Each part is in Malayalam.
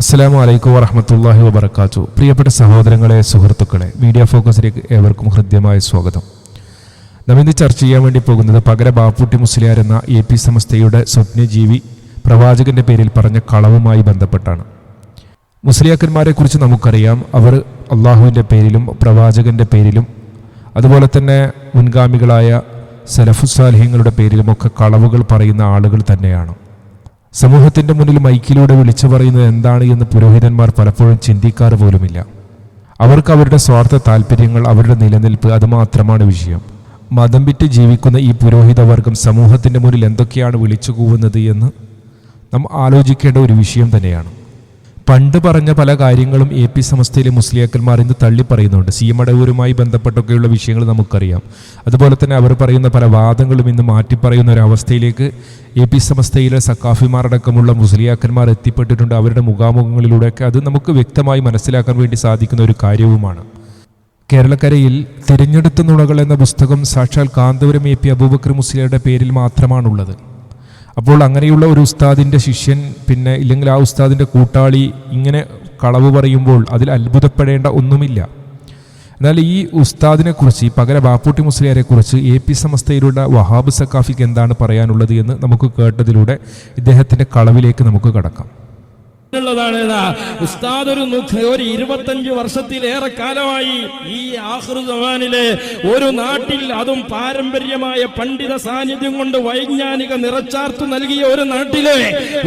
അസ്സലാമു അലൈക്കും വറഹമത്തല്ലാഹി വബർക്കാത്തു പ്രിയപ്പെട്ട സഹോദരങ്ങളെ സുഹൃത്തുക്കളെ മീഡിയ ഫോക്കസിലേക്ക് ഏവർക്കും ഹൃദ്യമായ സ്വാഗതം. നാം ഇന്ന് ചർച്ച ചെയ്യാൻ വേണ്ടി പോകുന്നത് പകര ബാപ്പുട്ടി മുസ്ലിയാർ എന്ന എ പി സമസ്തയുടെ സ്വപ്നജീവി പ്രവാചകന്റെ പേരിൽ പറഞ്ഞ കളവുമായി ബന്ധപ്പെട്ടാണ്. മുസ്ലിയാക്കന്മാരെക്കുറിച്ച് നമുക്കറിയാം അവർ അള്ളാഹുവിന്റെ പേരിലും പ്രവാചകന്റെ പേരിലും അതുപോലെ തന്നെ മുൻഗാമികളായ സലഫുസാലിഹ്യങ്ങളുടെ പേരിലുമൊക്കെ കളവുകൾ പറയുന്ന ആളുകൾ തന്നെയാണ്. സമൂഹത്തിന്റെ മുന്നിൽ മൈക്കിലൂടെ വിളിച്ചു പറയുന്നത് എന്താണ് എന്ന് പുരോഹിതന്മാർ പലപ്പോഴും ചിന്തിക്കാറ് പോലുമില്ല. അവർക്ക് അവരുടെ സ്വാർത്ഥ താല്പര്യങ്ങൾ അവരുടെ നിലനിൽപ്പ് അതുമാത്രമാണ് വിഷയം. മതം വിറ്റ് ജീവിക്കുന്ന ഈ പുരോഹിതവർഗം സമൂഹത്തിന്റെ മുന്നിൽ എന്തൊക്കെയാണ് വിളിച്ചു കൂവുന്നത് എന്ന് നാം ആലോചിക്കേണ്ട ഒരു വിഷയം തന്നെയാണ്. പണ്ട് പറഞ്ഞ പല കാര്യങ്ങളും എ പി സമസ്തയിലെ മുസ്ലിയാക്കന്മാർ ഇന്ന് തള്ളി പറയുന്നുണ്ട്. സി എം അടവൂരുമായി ബന്ധപ്പെട്ടൊക്കെയുള്ള വിഷയങ്ങൾ നമുക്കറിയാം. അതുപോലെ തന്നെ അവർ പറയുന്ന പല വാദങ്ങളും ഇന്ന് മാറ്റി പറയുന്ന ഒരു അവസ്ഥയിലേക്ക് എ പി സമസ്തയിലെ സക്കാഫിമാരടക്കമുള്ള മുസ്ലിയാക്കന്മാർ എത്തിപ്പെട്ടിട്ടുണ്ട്. അവരുടെ മുഖാമുഖങ്ങളിലൂടെയൊക്കെ അത് നമുക്ക് വ്യക്തമായി മനസ്സിലാക്കാൻ വേണ്ടി സാധിക്കുന്ന ഒരു കാര്യവുമാണ്. കേരളക്കരയിൽ തിരഞ്ഞെടുത്ത നുണകൾ എന്ന പുസ്തകം സാക്ഷാൽ കാന്തപുരം എ പി അബൂബക്കർ മുസ്ലിയുടെ പേരിൽ മാത്രമാണുള്ളത്. അപ്പോൾ അങ്ങനെയുള്ള ഒരു ഉസ്താദിന്റെ ശിഷ്യൻ പിന്നെ ഇല്ലെങ്കിൽ ആ ഉസ്താദിന്റെ കൂട്ടാളി ഇങ്ങനെ കളവ് പറയുമ്പോൾ അതിൽ അത്ഭുതപ്പെടേണ്ട ഒന്നുമില്ല. എന്നാൽ ഈ ഉസ്താദിനെ കുറിച്ച് പകര ബാപ്പൂട്ടി മുസ്ലിയാരെ കുറിച്ച് എ പി സമസ്തയിലുള്ള വഹാബ് സക്കാഫിക്ക് എന്താണ് പറയാനുള്ളത് എന്ന് നമുക്ക് കേട്ടതിലൂടെ ഇദ്ദേഹത്തിന്റെ കളവിലേക്ക് നമുക്ക് കടക്കാം. ാണ് ഉസ്താദ് ഒരു ഒരു ഇരുപത്തഞ്ച് വർഷത്തിലേറെ കാലമായി ഈ ആഹൃതവാനിലെ ഒരു നാട്ടിൽ അതും പാരമ്പര്യമായ പണ്ഡിത സാന്നിധ്യം കൊണ്ട് വൈജ്ഞാനിക നിറച്ചാർത്തു നൽകിയ ഒരു നാട്ടിലെ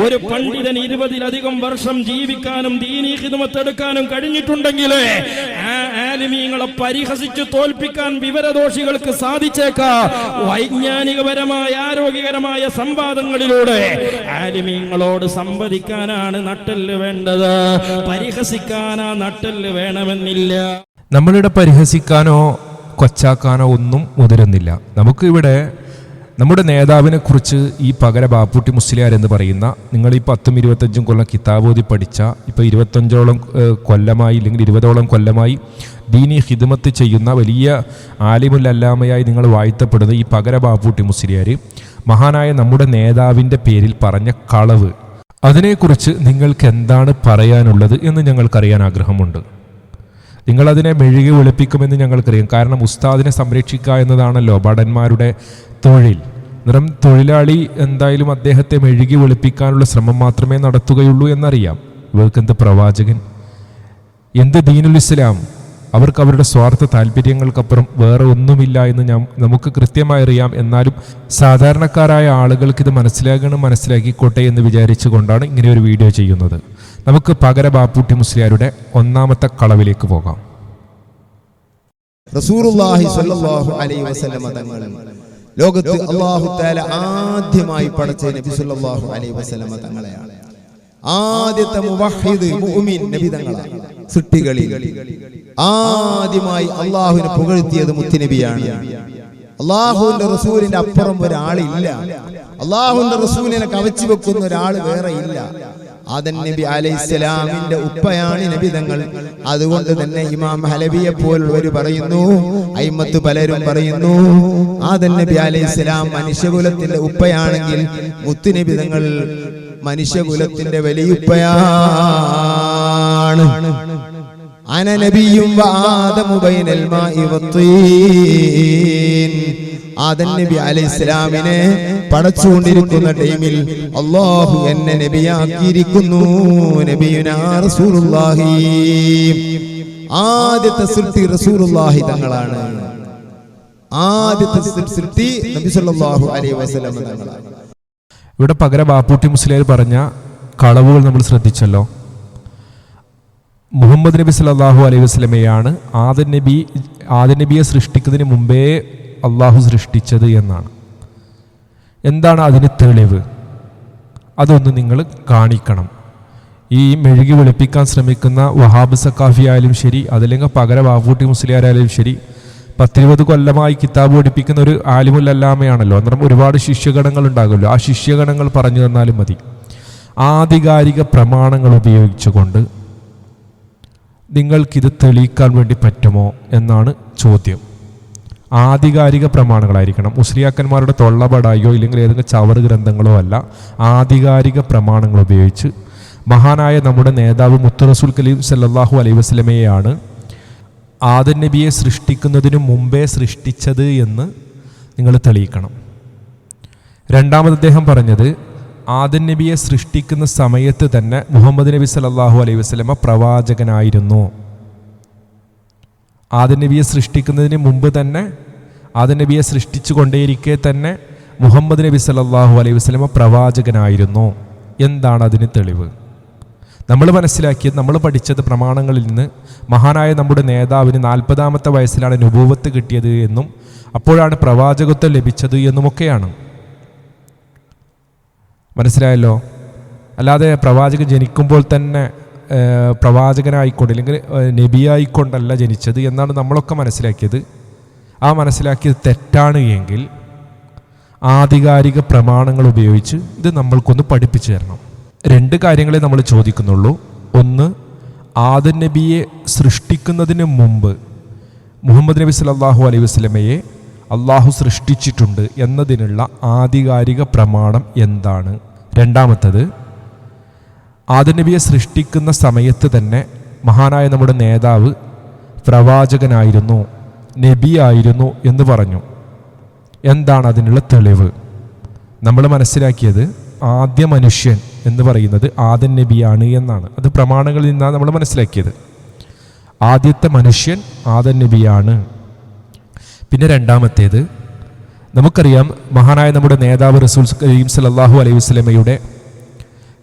ഒരു പണ്ഡിതൻ ഇരുപതിലധികം വർഷം ജീവിക്കാനും ദീനീ ഹിതമത്തെടുക്കാനും കഴിഞ്ഞിട്ടുണ്ടെങ്കിൽ ആലിമീങ്ങളെ പരിഹസിച്ച് തോൽപ്പിക്കാൻ വിവരദോഷികൾക്ക് സാധിച്ചേക്കാ വൈജ്ഞാനികപരമായ ആരോഗ്യകരമായ സംവാദങ്ങളിലൂടെ. ആലിമീങ്ങളോട് സംവദിക്കാനാണ് നട്ടൽ വേണ്ടത്. പരിഹസിക്കാനാ നട്ടൽ വേണമെന്നില്ല. നമ്മളിവിടെ പരിഹസിക്കാനോ കൊച്ചാക്കാനോ ഒന്നും മുതിരുന്നില്ല. നമുക്കിവിടെ നമ്മുടെ നേതാവിനെ കുറിച്ച് ഈ പകര ബാപ്പുട്ടി മുസ്ലിയാർ എന്ന് പറയുന്ന നിങ്ങൾ ഈ പത്തും ഇരുപത്തഞ്ചും കൊല്ലം കിതാബോധി പഠിച്ച ഇപ്പോൾ ഇരുപത്തഞ്ചോളം കൊല്ലമായി ഇല്ലെങ്കിൽ ഇരുപതോളം കൊല്ലമായി ദീനി ഹിദ്മത്ത് ചെയ്യുന്ന വലിയ ആലിമുല്ലല്ലാമയായി നിങ്ങൾ വാഴ്ത്തപ്പെടുന്ന ഈ പകര ബാപ്പൂട്ടി മുസ്ലിയാർ മഹാനായ നമ്മുടെ നേതാവിന്റെ പേരിൽ പറഞ്ഞ കളവ്. അതിനെക്കുറിച്ച് നിങ്ങൾക്ക് എന്താണ് പറയാനുള്ളത് എന്ന് ഞങ്ങൾക്കറിയാൻ ആഗ്രഹമുണ്ട്. നിങ്ങളതിനെ മെഴുകി വെളുപ്പിക്കുമെന്ന് ഞങ്ങൾക്കറിയാം. കാരണം ഉസ്താദിനെ സംരക്ഷിക്കുക എന്നതാണല്ലോ ഭടന്മാരുടെ തൊഴിൽ. നിറം തൊഴിലാളി എന്തായാലും അദ്ദേഹത്തെ മെഴുകി വെളുപ്പിക്കാനുള്ള ശ്രമം മാത്രമേ നടത്തുകയുള്ളൂ എന്നറിയാം. ഇവർക്കെന്ത് പ്രവാചകൻ? എന്ത് ദീനുൽ ഇസ്ലാം? അവർക്ക് അവരുടെ സ്വാർത്ഥ താല്പര്യങ്ങൾക്കപ്പുറം വേറെ ഒന്നുമില്ല എന്ന് ഞാൻ നമുക്ക് കൃത്യമായി അറിയാം. എന്നാലും സാധാരണക്കാരായ ആളുകൾക്ക് ഇത് മനസ്സിലാകണം മനസ്സിലാക്കിക്കോട്ടെ എന്ന് വിചാരിച്ചുകൊണ്ടാണ് ഇങ്ങനെ ഒരു വീഡിയോ ചെയ്യുന്നത്. നമുക്ക് പകര ബാപ്പൂട്ടി മുസ്ലിയാരുടെ ഒന്നാമത്തെ കളവിലേക്ക് പോകാം. ലോകത്ത് അല്ലാഹു താല ആദ്യമായി പടച്ച നബി സല്ലല്ലാഹു അലൈഹി വസല്ലമ തങ്ങളെയാണ്. ആദ്യത്തെ മുവഹ്ഹിദ് മുഅ്മിൻ നബി തങ്ങളാണ്. സൃഷ്ടികളിൽ ആദ്യമായി അള്ളാഹുവിനെ പുകഴ്ത്തിയത് മുത്തുനബിയാണ്. അള്ളാഹുവിന്റെ റസൂലിന്റെ അപ്പുറം ഒരാളില്ല. അള്ളാഹുവിന്റെ റസൂലിനെ കവച്ചു വെക്കുന്ന ഒരാൾ വേറെ ഇല്ല. ആദൻ നബി അലൈഹിസ്സലാമിന്റെ ഉപ്പയാണ് നബി തങ്ങൾ. അതുകൊണ്ട് തന്നെ ഇമാം ഹലബിയെ പോലുള്ളവർ പറയുന്നു അയിമത്ത് പലരും പറയുന്നു ആദൻ നബി അലൈഹിസ്സലാം മനുഷ്യകുലത്തിന്റെ ഉപ്പയാണെങ്കിൽ മുത്തുനബി തങ്ങൾ മനുഷ്യകുലത്തിന്റെ വലിയുപ്പയാണ്. അന നബിയും ആദമു ബൈനൽ മാഇ വത്തീൻ ആദൻ നബി അലൈഹിസ്സലാമിനെ പടച്ചുകൊണ്ടിരിക്കുന്ന ടൈമിൽ അള്ളാഹു എന്നെ നബിയാക്കിയിരിക്കുന്നു. നബിയുനാ റസൂലുള്ളാഹി. ആദ്യത്തെ സൃഷ്ടി റസൂലുള്ളാഹി തങ്ങളാണ്. ആദ്യത്തെ സൃഷ്ടി നബി സല്ലല്ലാഹു അലൈഹി വസല്ലം തങ്ങളാണ്. ഇവിടെ പകര ബാപ്പൂട്ടി മുസ്ലിയാർ പറഞ്ഞ കളവുകൾ നമ്മൾ ശ്രദ്ധിച്ചല്ലോ. മുഹമ്മദ് നബി സല്ലല്ലാഹു അലൈഹി വസ്ലമയാണ് ആദൻ നബി ആദൻ നബിയെ സൃഷ്ടിക്കുന്നതിന് മുമ്പേ അള്ളാഹു സൃഷ്ടിച്ചത് എന്നാണ്. എന്താണ് അതിന് തെളിവ്? അതൊന്ന് നിങ്ങൾ കാണിക്കണം. ഈ മെഴുകി വെളുപ്പിക്കാൻ ശ്രമിക്കുന്ന വഹാബ് സക്കാഫി ആയാലും ശരി അതല്ലെങ്കിൽ പകര വാവൂട്ടി മുസ്ലിയാരായാലും ശരി പത്തിരുപത് കൊല്ലമായി കിതാബ് പഠിപ്പിക്കുന്ന ഒരു ആലിമുല്ലല്ലാമയാണല്ലോ. അന്നേരം ഒരുപാട് ശിഷ്യഗണങ്ങൾ ഉണ്ടാകുമല്ലോ. ആ ശിഷ്യഗണങ്ങൾ പറഞ്ഞു തന്നാലും മതി. ആധികാരിക പ്രമാണങ്ങൾ ഉപയോഗിച്ചുകൊണ്ട് നിങ്ങൾക്കിത് തെളിയിക്കാൻ വേണ്ടി പറ്റുമോ എന്നാണ് ചോദ്യം. ആധികാരിക പ്രമാണങ്ങളായിരിക്കണം. മുസ്ലിയാക്കന്മാരുടെ തൊള്ളപടായോ ഇല്ലെങ്കിൽ ഏതെങ്കിലും ചവർ ഗ്രന്ഥങ്ങളോ അല്ല ആധികാരിക പ്രമാണങ്ങൾ ഉപയോഗിച്ച് മഹാനായ നമ്മുടെ നേതാവ് മുത്തു റസൂൽ കലീം സല്ലാഹു അലൈ വസ്ലമയെയാണ് ആദൻ നബിയെ സൃഷ്ടിക്കുന്നതിന് മുമ്പേ സൃഷ്ടിച്ചത് എന്ന് നിങ്ങൾ തെളിയിക്കണം. രണ്ടാമത് അദ്ദേഹം പറഞ്ഞത് ആദൻ നബിയെ സൃഷ്ടിക്കുന്ന സമയത്ത് തന്നെ മുഹമ്മദ് നബി സല്ലല്ലാഹു അലൈഹി വസ്ലമ പ്രവാചകനായിരുന്നു. ആദൻ നബിയെ സൃഷ്ടിക്കുന്നതിന് മുമ്പ് തന്നെ ആദൻ നബിയെ സൃഷ്ടിച്ചു കൊണ്ടേയിരിക്കെ തന്നെ മുഹമ്മദ് നബി സല്ലല്ലാഹു അലൈഹി വസ്ലമ പ്രവാചകനായിരുന്നു. എന്താണ് അതിന് തെളിവ്? നമ്മൾ മനസ്സിലാക്കിയത് നമ്മൾ പഠിച്ചത് പ്രമാണങ്ങളിൽ നിന്ന് മഹാനായ നമ്മുടെ നേതാവിന് നാൽപ്പതാമത്തെ വയസ്സിലാണ് നുഭൂവത്ത് കിട്ടിയത് എന്നും അപ്പോഴാണ് പ്രവാചകത്വം ലഭിച്ചത് എന്നുമൊക്കെയാണ്. മനസ്സിലായല്ലോ? അല്ലാതെ പ്രവാചകൻ ജനിക്കുമ്പോൾ തന്നെ പ്രവാചകനായിക്കൊണ്ട് അല്ലെങ്കിൽ നബിയായിക്കൊണ്ടല്ല ജനിച്ചത് എന്നാണ് നമ്മളൊക്കെ മനസ്സിലാക്കിയത്. ആ മനസ്സിലാക്കിയത് തെറ്റാണ് എങ്കിൽ ആധികാരിക പ്രമാണങ്ങൾ ഉപയോഗിച്ച് ഇത് നമ്മൾക്കൊന്ന് പഠിപ്പിച്ചു തരണം. രണ്ട് കാര്യങ്ങളെ നമ്മൾ ചോദിക്കുന്നുള്ളൂ. ഒന്ന് ആദ നബിയെ സൃഷ്ടിക്കുന്നതിന് മുമ്പ് മുഹമ്മദ് നബി സല്ലല്ലാഹു അലൈഹി വസല്ലമയെ അള്ളാഹു സൃഷ്ടിച്ചിട്ടുണ്ട് എന്നതിനുള്ള ആധികാരിക പ്രമാണം എന്താണ്? രണ്ടാമത്തത് ആദനബിയെ സൃഷ്ടിക്കുന്ന സമയത്ത് തന്നെ മഹാനായ നമ്മുടെ നേതാവ് പ്രവാചകനായിരുന്നു നബിയായിരുന്നു എന്ന് പറഞ്ഞു. എന്താണ് അതിനുള്ള തെളിവ്? നമ്മൾ മനസ്സിലാക്കിയത് ആദ്യ മനുഷ്യൻ എന്ന് പറയുന്നത് ആദൻ നബിയാണ് എന്നാണ്. അത് പ്രമാണങ്ങളിൽ നിന്നാണ് നമ്മൾ മനസ്സിലാക്കിയത്. ആദ്യത്തെ മനുഷ്യൻ ആദൻ നബിയാണ്. പിന്നെ രണ്ടാമത്തേത് നമുക്കറിയാം മഹാനായ നമ്മുടെ നേതാവ് റസൂൽ കരീം സല്ലല്ലാഹു അലൈഹി വസ്ലമയുടെ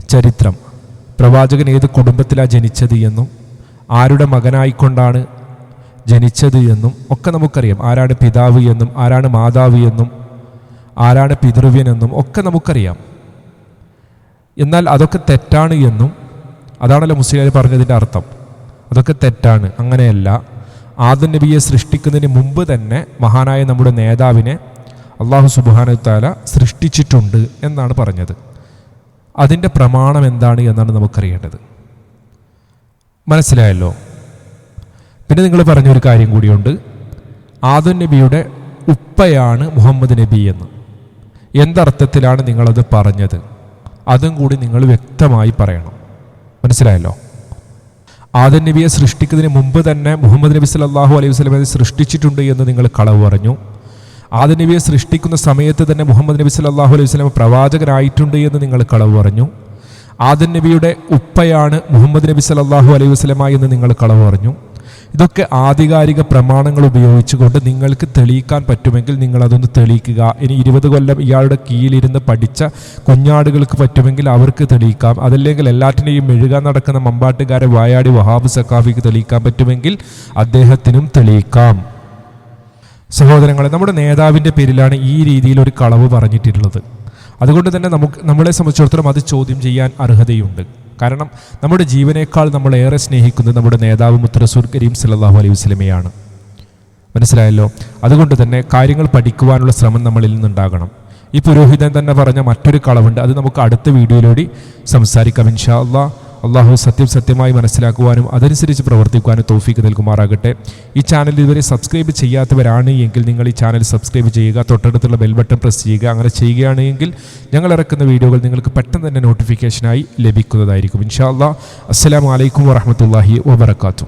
ചരിത്രം. പ്രവാചകൻ ഏത് കുടുംബത്തിലാണ് ജനിച്ചത് എന്നും ആരുടെ മകനായിക്കൊണ്ടാണ് ജനിച്ചത് എന്നും ഒക്കെ നമുക്കറിയാം. ആരാണ് പിതാവ് എന്നും ആരാണ് മാതാവ് എന്നും ആരാണ് പിതൃവ്യൻ എന്നും ഒക്കെ നമുക്കറിയാം. എന്നാൽ അതൊക്കെ തെറ്റാണ് എന്നും അതാണല്ലോ മുസ്ലിം പറഞ്ഞതിന്റെ അർത്ഥം. അതൊക്കെ തെറ്റാണ് അങ്ങനെയല്ല. ആദം നബിയെ സൃഷ്ടിക്കുന്നതിന് മുമ്പ് തന്നെ മഹാനായ നമ്മുടെ നേതാവിനെ അള്ളാഹു സുബാന താല സൃഷ്ടിച്ചിട്ടുണ്ട് എന്നാണ് പറഞ്ഞത്. അതിന്റെ പ്രമാണം എന്താണ് എന്നാണ് നമുക്കറിയേണ്ടത്. മനസ്സിലായല്ലോ? പിന്നെ നിങ്ങൾ പറഞ്ഞൊരു കാര്യം കൂടിയുണ്ട്. ആദം നബിയുടെ ഉപ്പയാണ് മുഹമ്മദ് നബി എന്ന്. എന്തർത്ഥത്തിലാണ് നിങ്ങളത് പറഞ്ഞത്? അതും കൂടി നിങ്ങൾ വ്യക്തമായി പറയണം. മനസ്സിലായല്ലോ? ആദം നബിയെ സൃഷ്ടിക്കുന്നതിന് മുമ്പ് തന്നെ മുഹമ്മദ് നബി സല്ലല്ലാഹു അലൈഹി വസ്ലമെ സൃഷ്ടിച്ചിട്ടുണ്ട് എന്ന് നിങ്ങൾ കളവ് പറഞ്ഞു. ആദ്യ നബിയെ സൃഷ്ടിക്കുന്ന സമയത്ത് തന്നെ മുഹമ്മദ് നബി സല്ലല്ലാഹു അലൈഹി വസ്ലമ പ്രവാചകനായിട്ടുണ്ട് എന്ന് നിങ്ങൾ കളവ് പറഞ്ഞു. ആദൻ നബിയുടെ ഉപ്പയാണ് മുഹമ്മദ് നബി സല്ലല്ലാഹു അലൈഹി വസ്ലമ എന്ന് നിങ്ങൾ കളവ് പറഞ്ഞു. ഇതൊക്കെ ആധികാരിക പ്രമാണങ്ങൾ ഉപയോഗിച്ചുകൊണ്ട് നിങ്ങൾക്ക് തെളിയിക്കാൻ പറ്റുമെങ്കിൽ നിങ്ങൾ അതൊന്ന് തെളിയിക്കുക. ഇനി ഇരുപത് കൊല്ലം ഇയാളുടെ കീഴിലിരുന്ന് പഠിച്ച കുഞ്ഞാടുകൾക്ക് പറ്റുമെങ്കിൽ അവർക്ക് തെളിയിക്കാം. അതല്ലെങ്കിൽ എല്ലാറ്റിനെയും മെഴുകാൻ നടക്കുന്ന മമ്പാട്ടുകാരെ വായാടി വഹാബ് സക്കാഫിക്ക് തെളിയിക്കാൻ പറ്റുമെങ്കിൽ അദ്ദേഹത്തിനും തെളിയിക്കാം. സഹോദരങ്ങളെ നമ്മുടെ നേതാവിന്റെ പേരിലാണ് ഈ രീതിയിൽ ഒരു കളവ് പറഞ്ഞിട്ടുള്ളത്. അതുകൊണ്ട് തന്നെ നമുക്ക് നമ്മളെ സംബന്ധിച്ചിടത്തോളം അത് ചോദ്യം ചെയ്യാൻ അർഹതയുണ്ട്. കാരണം നമ്മുടെ ജീവനേക്കാൾ നമ്മൾ ഏറെ സ്നേഹിക്കുന്നത് നമ്മുടെ നേതാവ് മുത്തറസൂർ കരീം സല്ലല്ലാഹു അലൈഹി വസ്ലമയാണ് മനസ്സിലായല്ലോ? അതുകൊണ്ട് തന്നെ കാര്യങ്ങൾ പഠിക്കുവാനുള്ള ശ്രമം നമ്മളിൽ നിന്നുണ്ടാകണം. ഈ പുരോഹിതൻ തന്നെ പറഞ്ഞ മറ്റൊരു കളവുണ്ട്. അത് നമുക്ക് അടുത്ത വീഡിയോയിലൂടെ സംസാരിക്കാം. ഇൻഷാ അള്ളാ. അള്ളാഹു സത്യം സത്യമായി മനസ്സിലാക്കുവാനും അതനുസരിച്ച് പ്രവർത്തിക്കുവാനും തോഫീക്ക് നൽകുമാറാകട്ടെ. ഈ ചാനൽ ഇതുവരെ സബ്സ്ക്രൈബ് ചെയ്യാത്തവരാണ് എങ്കിൽ നിങ്ങൾ ഈ ചാനൽ സബ്സ്ക്രൈബ് ചെയ്യുക തൊട്ടടുത്തുള്ള ബെൽ ബട്ടൺ പ്രസ് ചെയ്യുക. അങ്ങനെ ചെയ്യുകയാണെങ്കിൽ ഞങ്ങൾ ഇറക്കുന്ന വീഡിയോകൾ നിങ്ങൾക്ക് പെട്ടെന്ന് തന്നെ നോട്ടിഫിക്കേഷനായി ലഭിക്കുന്നതായിരിക്കും. ഇൻഷാ അസ്സലാമു അലൈക്കും വറഹമത്തല്ലാഹി വബർക്കാത്തു